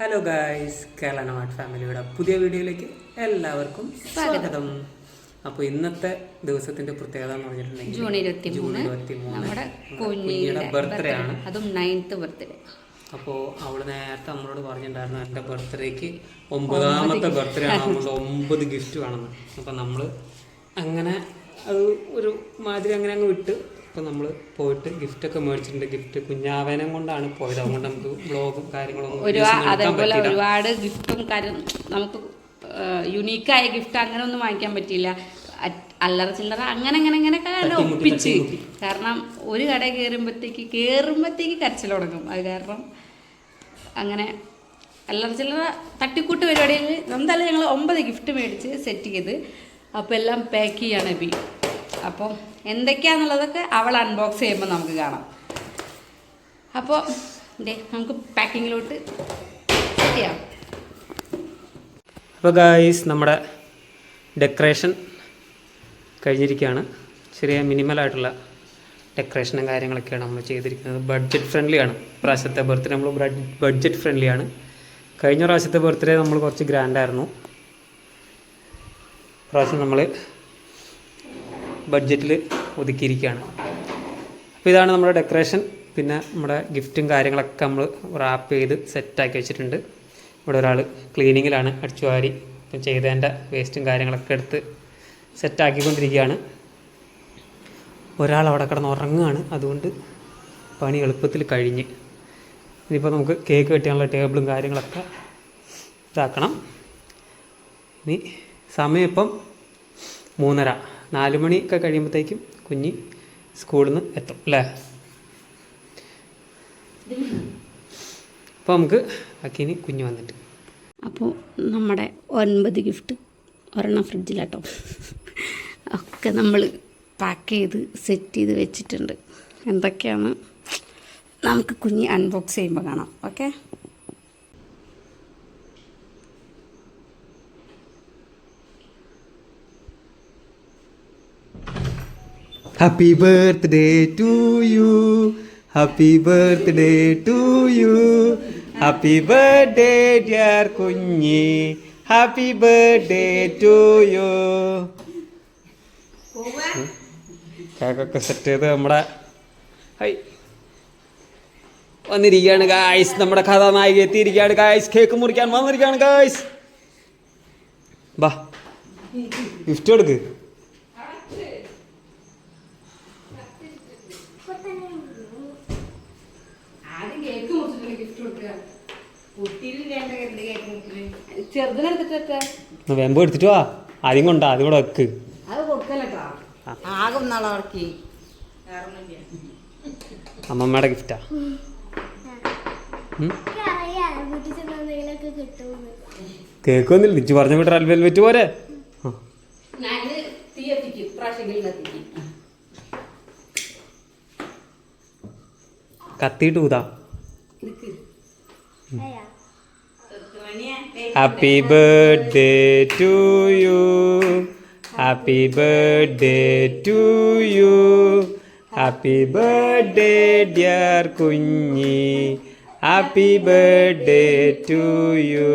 Hello guys Kerala note ഫാമിലിയുടെ പുതിയ വീഡിയോയിലേക്ക് എല്ലാവർക്കും സ്വാഗതം. അപ്പോൾ ഇന്നത്തെ ദിവസത്തിന്റെ പ്രത്യേകത എന്ന് പറഞ്ഞിട്ടുണ്ടെങ്കിൽ ജൂൺ ഇരുപത്തി ജൂൺ ഇരുപത്തി നമ്മുടെ കുഞ്ഞിയുടെ ബർത്ത്ഡേ ആണ്. അതും നയൻത്ത് ബർത്ത്ഡേ അപ്പോൾ അവൾ നേരത്തെ നമ്മളോട് പറഞ്ഞിട്ടുണ്ടായിരുന്നു എന്റെ ബർത്ത്ഡേക്ക് ഒമ്പതാമത്തെ ബർത്ത്ഡേ ആണ്. നമ്മൾ ഒമ്പത് ഗിഫ്റ്റ് വേണമെന്ന്. അപ്പോൾ നമ്മൾ അങ്ങനെ അത് ഒരു മാതിരി അങ്ങനെ അങ്ങ് വിട്ട് ഇപ്പം നമ്മൾ പോയിട്ട് ഗിഫ്റ്റ് ഒക്കെ മേടിച്ചിട്ടുണ്ട്. ഗിഫ്റ്റ് കുഞ്ഞാവേനം കൊണ്ടാണ് പോയത്. അതുകൊണ്ട് നമുക്ക് ബ്ലോഗും കാര്യങ്ങളൊന്നും ഒരു videos അതേപോലെ ഒരുപാട് ഗിഫ്റ്റും കാര്യം നമുക്ക് യുണീക്കായ ഗിഫ്റ്റ് അങ്ങനെ ഒന്നും വാങ്ങിക്കാൻ പറ്റിയില്ല. അല്ലറ ചില്ലറ അങ്ങനെ അങ്ങനെ അങ്ങനെയൊക്കെ ഒപ്പിച്ച്. കാരണം ഒരു കട കയറുമ്പോഴത്തേക്ക് കയറുമ്പോഴത്തേക്ക് കരച്ചിൽ തുടങ്ങും. അത് കാരണം അങ്ങനെ അല്ലറ ചില്ലറ തട്ടിക്കൂട്ട് പരിപാടിയിൽ എന്തായാലും ഞങ്ങൾ ഒമ്പത് ഗിഫ്റ്റ് മേടിച്ച് സെറ്റ് ചെയ്ത് അപ്പോൾ എല്ലാം പാക്ക് ചെയ്യാണ് ബി അപ്പോൾ എന്തൊക്കെയാണെന്നുള്ളതൊക്കെ അവൾ അൺബോക്സ് ചെയ്യുമ്പോൾ നമുക്ക് കാണാം. അപ്പോൾ നമുക്ക് പാക്കിങ്ങിലോട്ട് ചെയ്യാം. അപ്പോൾ ഗായ്സ് നമ്മുടെ ഡെക്കറേഷൻ കഴിഞ്ഞിരിക്കുകയാണ്. ചെറിയ മിനിമലായിട്ടുള്ള ഡെക്കറേഷനും കാര്യങ്ങളൊക്കെയാണ് നമ്മൾ ചെയ്തിരിക്കുന്നത്. ബഡ്ജറ്റ് ഫ്രണ്ട്ലിയാണ് പ്രാവശ്യത്തെ ബർത്ത്ഡേ നമ്മൾ ബഡ്ജറ്റ് ഫ്രണ്ട്ലിയാണ് കഴിഞ്ഞ പ്രാവശ്യത്തെ ബർത്ത്ഡേ നമ്മൾ കുറച്ച് ഗ്രാൻഡായിരുന്നു പ്രാവശ്യം നമ്മൾ ബഡ്ജറ്റിൽ ഒതുക്കിയിരിക്കുകയാണ്. അപ്പോൾ ഇതാണ് നമ്മുടെ ഡെക്കറേഷൻ പിന്നെ നമ്മുടെ ഗിഫ്റ്റും കാര്യങ്ങളൊക്കെ നമ്മൾ റാപ്പ് ചെയ്ത് സെറ്റാക്കി വെച്ചിട്ടുണ്ട്. ഇവിടെ ഒരാൾ ക്ലീനിങ്ങിലാണ് അടിച്ചു വാരി ഇപ്പം ചെയ്തതിന്റെ വേസ്റ്റും കാര്യങ്ങളൊക്കെ എടുത്ത് സെറ്റാക്കിക്കൊണ്ടിരിക്കുകയാണ് ഒരാൾ അവിടെ കിടന്ന് ഉറങ്ങുകയാണ്. അതുകൊണ്ട് പണി എളുപ്പത്തിൽ കഴിഞ്ഞ്. ഇനിയിപ്പോൾ നമുക്ക് കേക്ക് കെട്ടിയാനുള്ള ടേബിളും കാര്യങ്ങളൊക്കെ ഇതാക്കണം. ഇനി സമയം ഇപ്പം മൂന്നര. നാല് മണിയൊക്കെ കഴിയുമ്പോഴത്തേക്കും കുഞ്ഞ് സ്കൂളിൽ നിന്ന് എത്തും അല്ലേ? അപ്പോൾ നമുക്ക് അക്കിനി കുഞ്ഞ് വന്നിട്ട്. അപ്പോൾ നമ്മുടെ ഒൻപത് ഗിഫ്റ്റ് ഒരെണ്ണം ഫ്രിഡ്ജിലാട്ടോ. ഒക്കെ നമ്മൾ പാക്ക് ചെയ്ത് സെറ്റ് ചെയ്ത് വെച്ചിട്ടുണ്ട്. എന്തൊക്കെയാണ്? നമുക്ക് കുഞ്ഞ് അൺബോക്സ് ചെയ്യുമ്പോൾ കാണാം okay happy birthday to you happy birthday to you happy birthday dear കുഞ്ഞി. ഹാപ്പി ബർത്ത്ഡേ ടു യു കേക്കൊക്കെ സെറ്റ് ചെയ്ത് നമ്മുടെ ഹൈ. വന്നിരിക്കുകയാണ് ഗായ്സ് നമ്മുടെ കഥാനായിക എത്തിയിരിക്കുകയാണ് ഗായ്സ് കേക്ക് മുറിക്കാൻ വന്നിരിക്കുകയാണ് ഗായ്സ് ബാ. ഗിഫ്റ്റ് കൊടുക്ക് ചെറുതിനെടുത്തിട്ട് എന്നാ വെമ്പ് എടുത്തിട്ട് വാ. ആദ്യം കൊണ്ടാ ആദ്യം കൂടെ വെക്ക്. അമ്മമ്മയുടെ ഗിഫ്റ്റാ കേക്ക് വന്നില്ല തിരിച്ചു പറഞ്ഞ വിട്ട് റെഡ് വെൽവെറ്റ് പോരെ? കത്തിയിട്ട് ഊതാ. Happy birthday to you happy birthday to you happy birthday dear കുഞ്ഞി ഹാപ്പി ബർത്ത്ഡേ ടു യു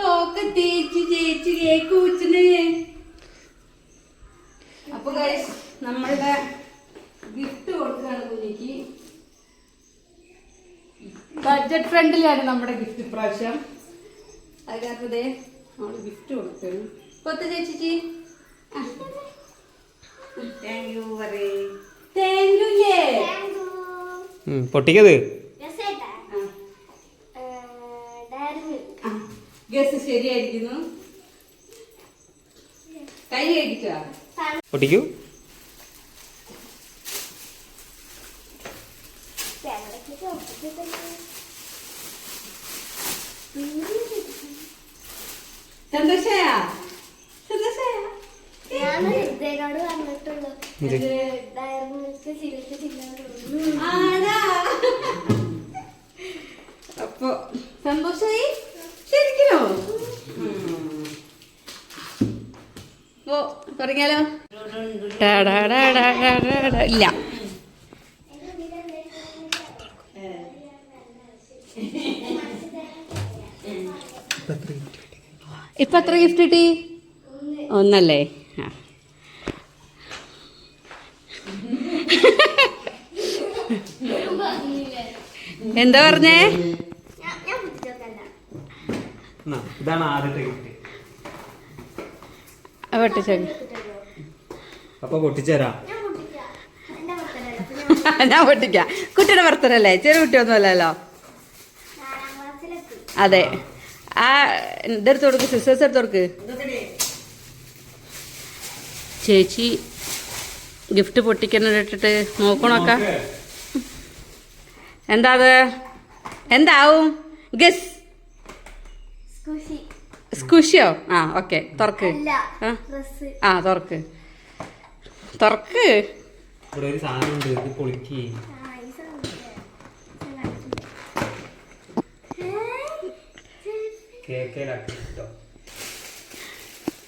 ഇതൊക്കെ തേച്ച് ചേച്ചി കേക്ക് വെച്ചിന് അപ്പൊ ഗൈസ് നമ്മളുടെ ഗിഫ്റ്റ് കൊടുക്കാണ് കുഞ്ഞിക്ക്. ബഡ്ജറ്റ് ഫ്രണ്ടിലാണ് നമ്മുടെ ഗിഫ്റ്റ് പ്രാവശ്യം അതിനകത്തതേ നമ്മൾ ഗിഫ്റ്റ് കൊടുക്കുന്നു. കൊത്ത ചേച്ചിക്ക്. താങ്ക് യു പറയേ താങ്ക് യു പൊട്ടിക്കത് രസേട്ടാ ഡയറി മിൽക്ക് ഗസ് ശരിയായിരിക്കുന്നു. കൈ പൊട്ടിക്കൂ. സന്തോഷയാ? സന്തോഷയാ? ഞാൻ ഡയറി മിൽക്ക് അപ്പൊ സന്തോഷായി? തുടങ്ങിയാലോ. ഇല്ല. ഇപ്പൊ എത്ര ഗിഫ്റ്റ് കിട്ടി? ഒന്നല്ലേ? ആ. എന്താ പറഞ്ഞേ? ഇതാണ് ആദ്യത്തെ ഗിഫ്റ്റ് വെട്ടിച്ചോക്ക്. അപ്പൊ പൊട്ടിച്ചേരാ ഞാൻ പൊട്ടിക്കാം. കുട്ടിയുടെ ഭർത്തനല്ലേ ചെറു ചെറിയ കുട്ടിയൊന്നും അല്ലല്ലോ? നാലാം ക്ലാസ്സിലെത്തി. അതെ. ആ ഇതെടുത്ത് കൊടുക്ക് സിസ്റ്റേഴ്സ് എടുത്ത് കൊടുക്ക്. ചേച്ചി ഗിഫ്റ്റ് പൊട്ടിക്കാനിട്ടിട്ട് നോക്കണൊക്കെ. എന്താ അത്? എന്താവും? Guess squishy. സ്കുഷിയോ? ആ ഓക്കെ. തുറക്ക്. ആ തുറക്ക്. തുറക്ക് ഇവിടെ ഒരു സാധനം ഉണ്ട് ഇത് പൊളിക്കേ.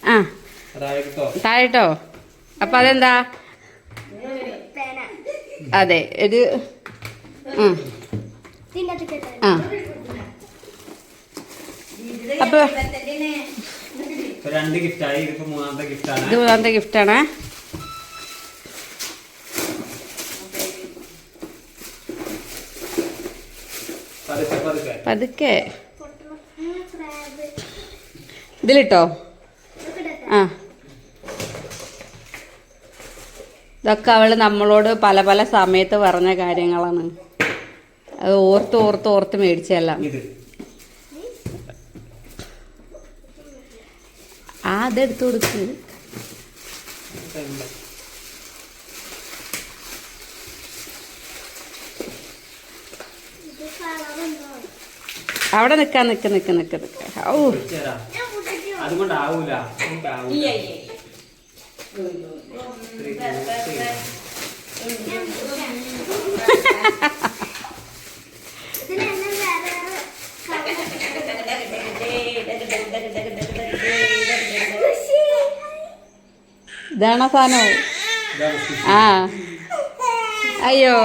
ആ. താഴെട്ടോ. അപ്പൊ അതെന്താ? അതെ ഒരു ആ. അപ്പൊ രണ്ട് ഗിഫ്റ്റായി ഇതിപ്പോ മൂന്നാമത്തെ ഗിഫ്റ്റാണ് ഇത് മൂന്നാമത്തെ ഗിഫ്റ്റാണ് പതുക്കെ പതുക്കെ. ഇതിലിട്ടോ? ആ. ഇതൊക്കെ അവൾ നമ്മളോട് പല പല സമയത്ത് പറഞ്ഞ കാര്യങ്ങളാണ്. അത് ഓർത്ത് ഓർത്ത് ഓർത്ത് മേടിച്ചല്ല ഇത്. ആ അതെടുത്തു കൊടുക്ക് ഇത് കളറുണ്ടോ അവിടെ നിക്കാൻ നിക്ക് നിക്ക് നിക്ക് നിക്ക് ഔ പൊട്ടിച്ചേരാം ഞാൻ പൊട്ടിക്കോ അതുകൊണ്ട് നിക്കാ. ഇതിന് എന്നെ വേറെ ഖുഷി ഇതാണോ സാധനം. ആ. അയ്യോ.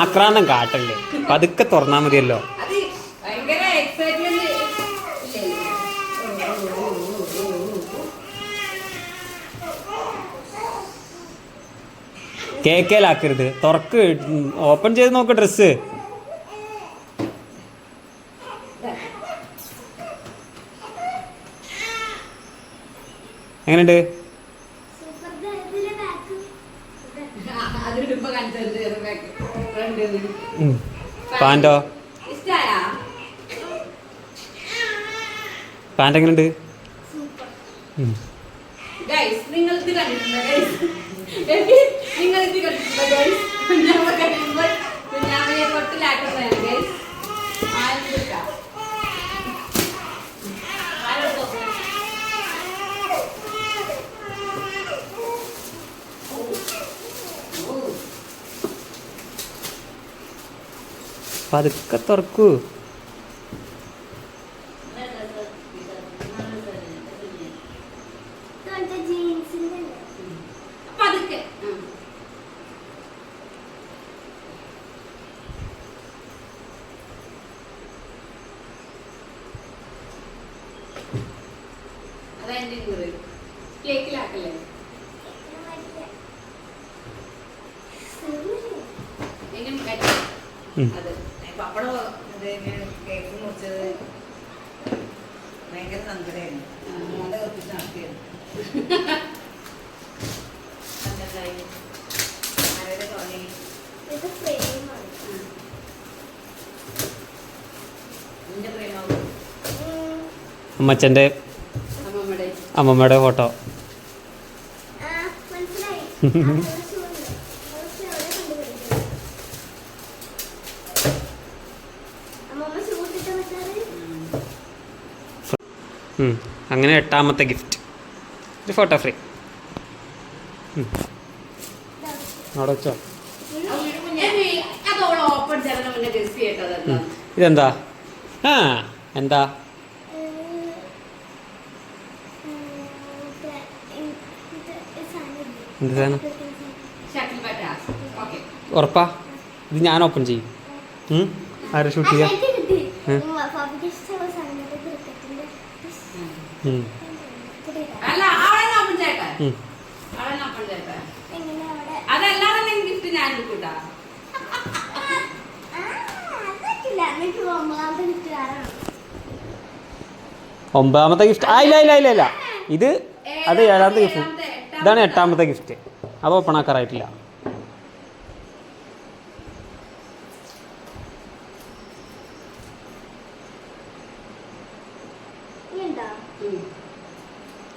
ആക്രാന്തം കാട്ടല്ലേ? പതുക്കെ തുറന്നാ മതിയല്ലോ. കേക്കേലാക്കരുത്. തുറക്ക് ഓപ്പൺ ചെയ്ത് നോക്ക് ഡ്രസ്സ് എങ്ങനെയുണ്ട്? ഇഷ്ടായാ പാന്റ് എങ്ങനെയുണ്ട് നിങ്ങൾ ഇത് കണ്ടിട്ടുണ്ടോ ഗൈസ് നിങ്ങൾ ഇത് കണ്ടിട്ടുണ്ടോ ഗൈസ് കുഞ്ഞാമ്മ കഴിയുമ്പോൾ കുഞ്ഞാമ്മയെ കൊട്ടിലാക്കുന്നതാണ് ഗൈസ് ആരും കൊടുക്കാം ആരോട് നോക്കണം പതുക്കെ തുറക്കൂ. കേക്കിലാക്കല്ലേ. ഉം. അത്. പപ്പടം കേക്ക് മുറിച്ചത് ഭയങ്കര സങ്കടമായിരുന്നു. നടത്തിയത് അമ്മച്ചന്റെ അമ്മമ്മയുടെ. ഫോട്ടോ. ആ മനസ്സിലായി ആ, കുറച്ച് ഉണ്ട്. കുറച്ച് അവിടെ കണ്ടുപിടിക്കണം. അമ്മമ്മ ഷൂട്ടിട്ട് വെച്ചാൽ ഉം. അങ്ങനെ എട്ടാമത്തെ ഗിഫ്റ്റ് ഒരു ഫോട്ടോ ഫ്രീ അവിടെ വെച്ചോ. ഇതെന്താ? ആ എന്താ? എന്ത് സാധനം? ഉറപ്പാ? ഇത് ഞാൻ ഓപ്പൺ ചെയ്യും? ആരാ ഷൂട്ട് ചെയ്യാം. അല്ല അവളെ ഓപ്പൺ ചെയ്യട്ടെ? ഉം. അവളെ ഓപ്പൺ ചെയ്യട്ടെ? അതല്ലാതെ ഗിഫ്റ്റ് ഞാൻ എടുക്കൂട്ടാ. ഒമ്പതാമത്തെ ഗിഫ്റ്റ് ആ ഇല്ല ഇല്ല ഇല്ല ഇല്ല. ഇത് അത് ഏഴാമത്തെ ഗിഫ്റ്റ് ഇതാണ് എട്ടാമത്തെ. ഗിഫ്റ്റ് അത് ഓപ്പൺ ആക്കാറായിട്ടില്ല.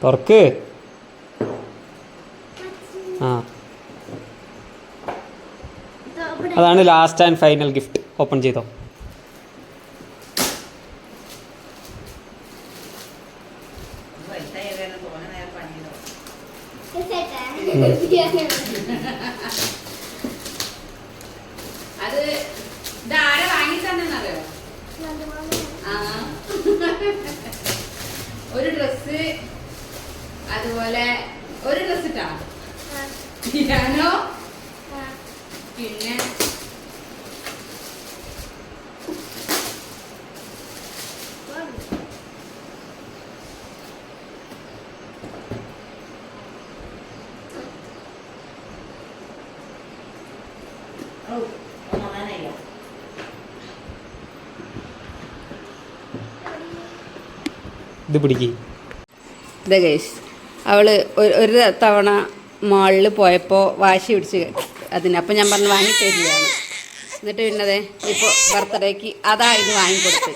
തുറക്ക്. ആ. അതാണ് last and final gift open ചെയ്തോ. അത് ഇതാരെ വാങ്ങി തന്നെന്നറിയോ ആ. ഒരു ഡ്രസ് അതുപോലെ ഒരു ഡ്രസ് ഇട്ടാ പിയാനോ പിന്നെ ഓ ഇത് പിടിക്ക്. ഇതാ ഗൈസ് ഒരു ഒരു തവണ മാളിൽ പോയപ്പോൾ വാശി പിടിച്ച് അതിന്. അപ്പം ഞാൻ പറഞ്ഞു വാങ്ങി തരികയാണ്. എന്നിട്ട് പിന്നതെ ഇപ്പോൾ ബർത്ത്ഡേക്ക് അതാ ഇത് വാങ്ങിക്കൊടുത്ത്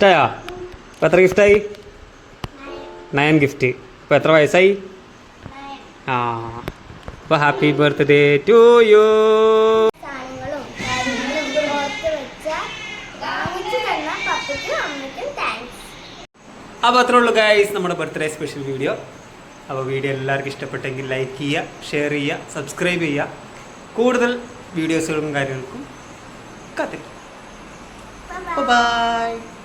ഇഷ്ടമായോ ഇപ്പം എത്ര ഗിഫ്റ്റായി? Nine gift. ഇപ്പം എത്ര വയസ്സായി? ആ. അപ്പോൾ ഹാപ്പി ബർത്ത്ഡേ ടു യു അപ്പോൾ അത്രേ ഉള്ളൂ ഗൈസ് നമ്മുടെ ബർത്ത്ഡേ സ്പെഷ്യൽ വീഡിയോ അപ്പോൾ വീഡിയോ എല്ലാവർക്കും ഇഷ്ടപ്പെട്ടെങ്കിൽ ലൈക്ക് ചെയ്യുക ഷെയർ ചെയ്യുക സബ്സ്ക്രൈബ് ചെയ്യുക. കൂടുതൽ വീഡിയോസുകളും കാര്യങ്ങൾക്കും കാത്തിരിക്കും. ബൈ